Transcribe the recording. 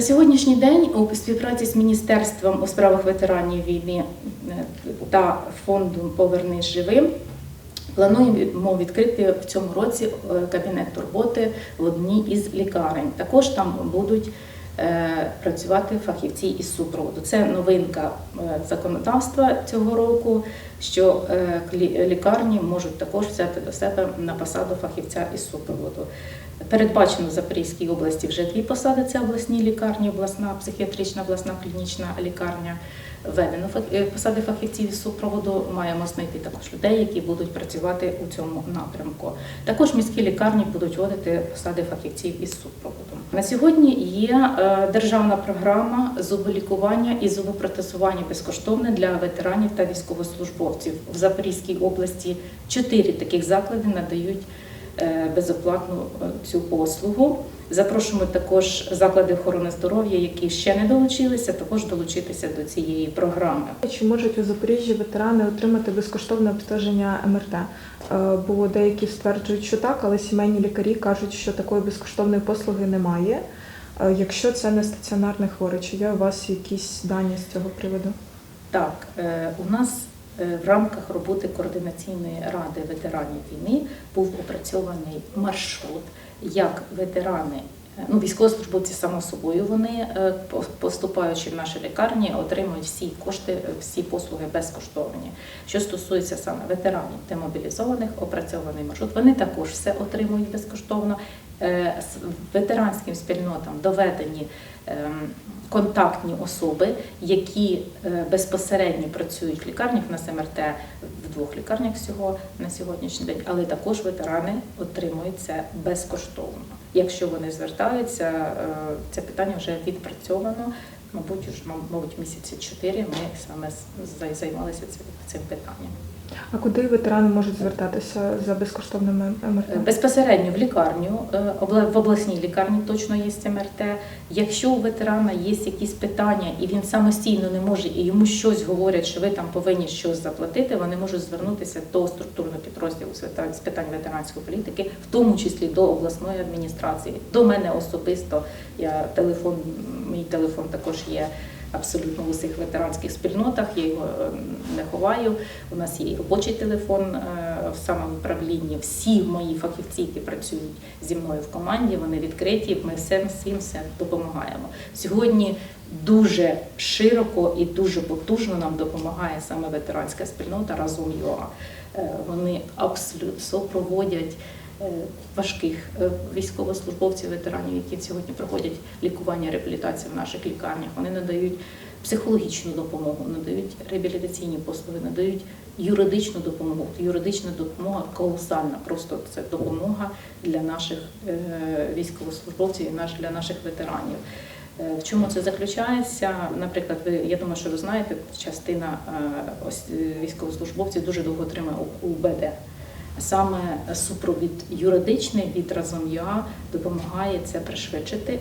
На сьогоднішній день у співпраці з Міністерством у справах ветеранів війни е, та фондом Повернись живим плануємо відкрити в цьому році е, кабінет турботи в одній із лікарень. Також там будуть працювати фахівці із супроводу. Це новинка е, законодавства цього року, що е, лікарні можуть також взяти до себе на посаду фахівця із супроводу. Передбачено в Запорізькій області вже дві посади: це обласні лікарні, обласна психіатрична, обласна клінічна лікарня. Введено е, посади фахівців із супроводу. Маємо знайти також людей, які будуть працювати у цьому напрямку. Також міські лікарні будуть вводити посади фахівців із супроводом. На сьогодні є е, державна програма зуболікування і зубопротезування безкоштовне для ветеранів та військовослужбовців в Запорізькій області. Чотири таких заклади надають безоплатну е, цю послугу. Запрошуємо також заклади охорони здоров'я, які ще не долучилися, також долучитися до цієї програми. Чи можуть у Запоріжжі ветерани отримати безкоштовне обстеження МРТ? Е, Бо деякі стверджують, що так, але сімейні лікарі кажуть, що такої безкоштовної послуги немає. Е, Якщо це не стаціонарний хворий, чи є у вас якісь дані з цього приводу? Так, е, у нас е, в рамках роботи координаційної ради ветеранів війни був опрацьований маршрут, як ветерани. е, Ну, військовослужбовці само собою вони е, поступаючи в наші лікарні, отримують всі кошти, е, всі послуги безкоштовні. Що стосується саме ветеранів демобілізованих, опрацьований маршрут, вони також все отримують безкоштовно. Е, Ветеранським спільнотам доведені контактні особи, які е, безпосередньо працюють в лікарнях на СМРТ в двох лікарнях всього на сьогоднішній день, але також ветерани отримують це безкоштовно. Якщо вони звертаються, е, це питання вже відпрацьовано. Мабуть, уже мабуть, місяці чотири ми саме займалися цим, цим питанням. А куди ветерани можуть звертатися за безкоштовним Е, МРТ? Безпосередньо в лікарню, е, в обласній лікарні точно є МРТ. Якщо у ветерана є якісь питання і він самостійно не може, і йому щось говорять, що ви там повинні щось заплатити, вони можуть звернутися до структурного підрозділу з питань ветеранської політики, в тому числі до обласної адміністрації, до мене особисто. Я телефон, мій телефон також є. Абсолютно в усіх ветеранських спільнотах я його е, не ховаю. У нас є робочий телефон е, в самому управлінні. Всі мої фахівці, які працюють зі мною в команді, вони відкриті. Ми всім всім все допомагаємо. Сьогодні дуже широко і дуже потужно нам допомагає саме ветеранська спільнота разом ЮА. Е, Вони абсолютно супроводять е, важких е, військовослужбовців, ветеранів, які сьогодні проходять лікування, реабілітацію в наших лікарнях. Вони надають психологічну допомогу, надають реабілітаційні послуги, надають юридичну допомогу. Юридична допомога колосальна. Просто це допомога для наших е, військовослужбовців і для наших ветеранів. Е, В чому це заключається? Наприклад, ви я думаю, що ви знаєте, частина е, е, військовослужбовців дуже довго отримує У- УБД. Саме супровід юридичний від разом допомагає це пришвидшити